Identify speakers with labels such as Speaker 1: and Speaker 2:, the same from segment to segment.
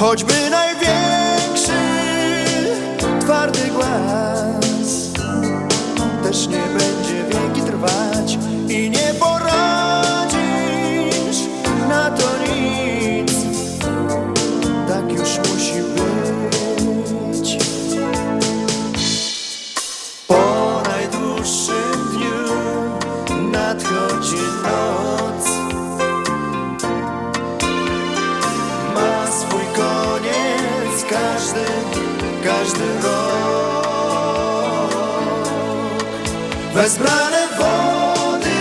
Speaker 1: Choćby największy twardy głaz też nie będzie wieki trwać i nie poradzisz na to nic. Tak już musi być. Po najdłuższym dniu nadchodzi noc. Każdy, każdy rok. Wezbrane wody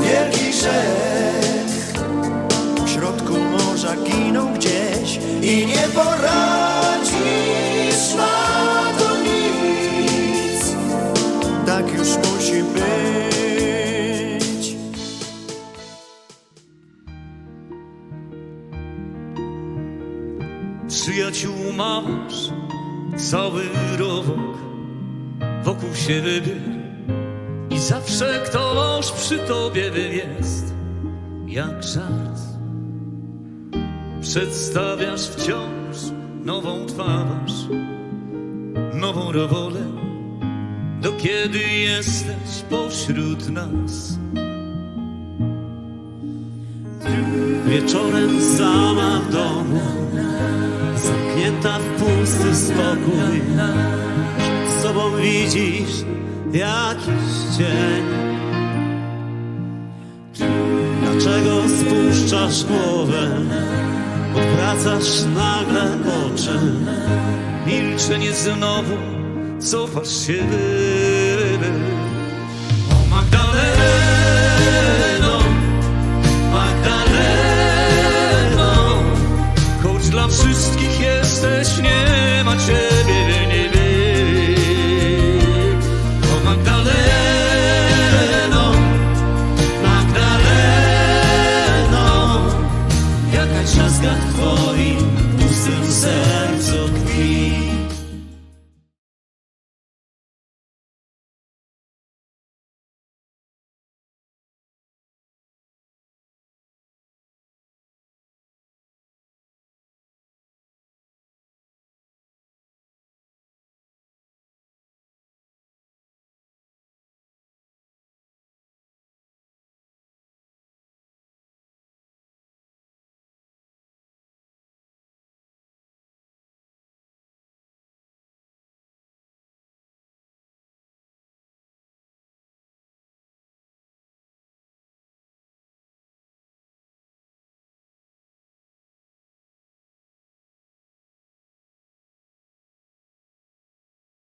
Speaker 1: wielkich rzek w środku morza giną gdzieś i nie poradzisz na to nic. Tak już musi być.
Speaker 2: Przyjaciół masz cały rowok wokół siebie i zawsze ktoś przy tobie jest jak żart. Przedstawiasz wciąż nową twarz, nową rolę, do kiedy jesteś pośród nas.
Speaker 3: Wieczorem sama w domu Zamknięta w pusty spokój. Przed sobą widzisz jakiś cień Dlaczego spuszczasz głowę? Odwracasz nagle oczy.
Speaker 2: Milczenie znowu, cofasz się O